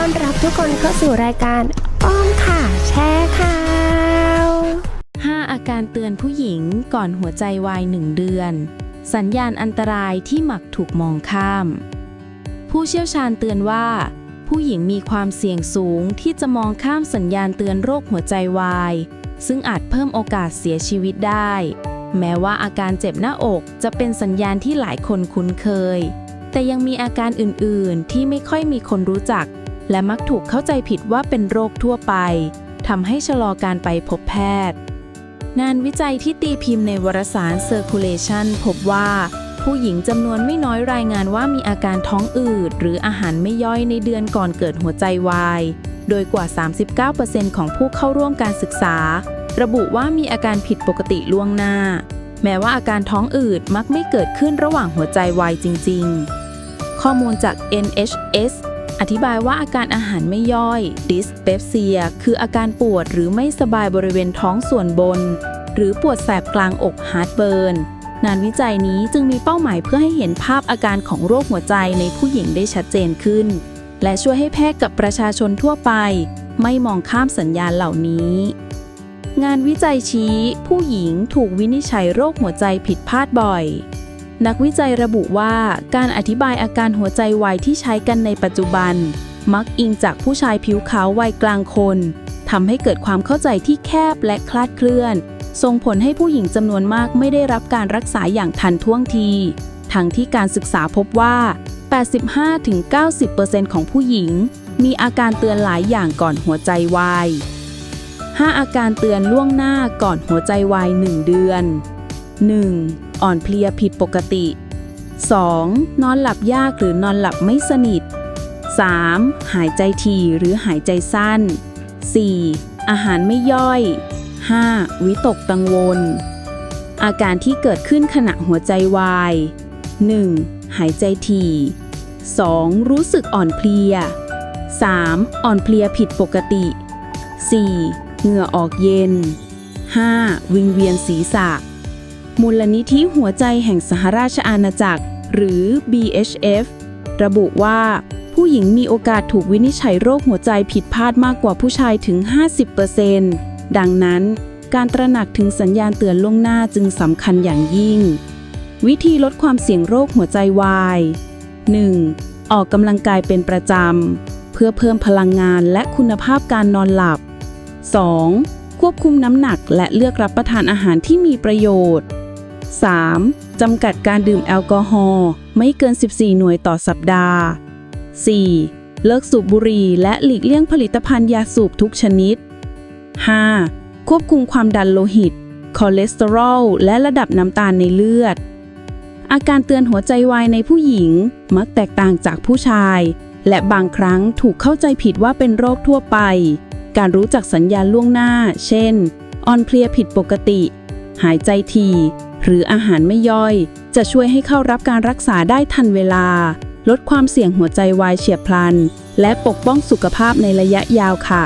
ต้อนรับทุกคนเข้าสู่รายการอ้อมค่ะแชร์ข่าว 5 อาการเตือนผู้หญิงก่อนหัวใจวาย1เดือน สัญญาณอันตรายที่หมักถูกมองข้าม ผู้เชี่ยวชาญเตือนว่า ผู้หญิงมีความเสี่ยงสูงที่จะมองข้ามสัญญาณเตือนโรคหัวใจวาย ซึ่งอาจเพิ่มโอกาสเสียชีวิตได้ แม้ว่าอาการเจ็บหน้าอกจะเป็นสัญญาณที่หลายคนคุ้นเคยแต่ยังมีอาการอื่น ๆ ที่ไม่ค่อยมีคนรู้จัก และมักถูกเข้าใจผิดว่าเป็นโรคทั่วไปทำให้ชะลอการไปพบแพทย์ งานวิจัยที่ตีพิมพ์ในวารสาร Circulation พบว่า ผู้หญิงจำนวนไม่น้อยรายงานว่ามีอาการท้องอืด หรืออาหารไม่ย่อยในเดือนก่อนเกิดหัวใจวาย โดยกว่า 39%ของผู้เข้าร่วมการศึกษา ระบุว่ามีอาการผิดปกติล่วงหน้า แม้ว่าอาการท้องอืดมักไม่เกิดขึ้นระหว่างหัวใจวายจริง ๆ ข้อมูลจาก NHS อธิบายว่าอาการอาหารไม่ย่อย dyspepsia คืออาการปวดหรือไม่สบายบริเวณท้องส่วนบน หรือปวดแสบกลางอก heartburn งานวิจัยนี้จึงมีเป้าหมายเพื่อให้เห็นภาพอาการของโรคหัวใจในผู้หญิงได้ชัดเจนขึ้น และช่วยให้แพทย์กับประชาชนทั่วไป ไม่มองข้ามสัญญาณเหล่านี้ งานวิจัยชี้ ผู้หญิงถูกวินิจฉัยโรคหัวใจผิดพลาดบ่อย นักวิจัยระบุว่าการอธิบายอาการหัวใจวายที่ใช้กันในปัจจุบัน มักอิงจากผู้ชายผิวขาววัยกลางคนทำให้เกิดความเข้าใจที่แคบและคลาดเคลื่อน ส่งผลให้ผู้หญิงจำนวนมากไม่ได้รับการรักษาอย่างทันท่วงที ทั้งที่การศึกษาพบว่า 85-90%ของผู้หญิง มีอาการเตือนหลายอย่างก่อนหัวใจวาย 5 อาการเตือนล่วงหน้าก่อนหัวใจวาย 1 เดือน 1. อ่อนเพลียผิดปกติ 2. นอนหลับยากหรือนอนหลับไม่สนิท 3. หายใจถี่หรือหายใจสั้น 4. อาหารไม่ย่อย 5. วิตกกังวล อาการที่เกิดขึ้นขณะหัวใจวาย 1. หายใจถี่ 2. รู้สึกอ่อนเพลีย 3. อ่อนเพลียผิดปกติ 4. เหงื่อออกเย็น 5. วิงเวียนศีรษะ มูลนิธิหัวใจแห่งสหราชอาณาจักร หรือ BHF ระบุว่า ผู้หญิงมีโอกาสถูกวินิจฉัยโรคหัวใจผิดพลาดมากกว่าผู้ชายถึง 50%ดังนั้น การตระหนักถึงสัญญาณเตือนล่วงหน้าจึงสำคัญอย่างยิ่ง วิธีลดความเสี่ยงโรคหัวใจวาย 1. ออกกำลังกายเป็นประจำ เพื่อเพิ่มพลังงานและคุณภาพการนอนหลับ 2. ควบคุมน้ำหนักและเลือกรับประทานอาหารที่มีประโยชน์ 3. จำกัดการดื่มแอลกอฮอล์ไม่เกิน 14 หน่วยต่อสัปดาห์ 4. เลิกสูบบุหรี่และหลีกเลี่ยงผลิตภัณฑ์ยาสูบทุกชนิด 5. ควบคุมความดันโลหิต คอเลสเตอรอล และระดับน้ำตาลในเลือด อาการเตือนหัวใจวายในผู้หญิงมักแตกต่างจากผู้ชาย และบางครั้งถูกเข้าใจผิดว่าเป็นโรคทั่วไป การรู้จักสัญญาณล่วงหน้า เช่น อ่อนเพลียผิดปกติ หายใจที หรืออาหารไม่ย่อย จะช่วยให้เข้ารับการรักษาได้ทันเวลา ลดความเสี่ยงหัวใจวายเฉียบพลัน และปกป้องสุขภาพในระยะยาวค่ะ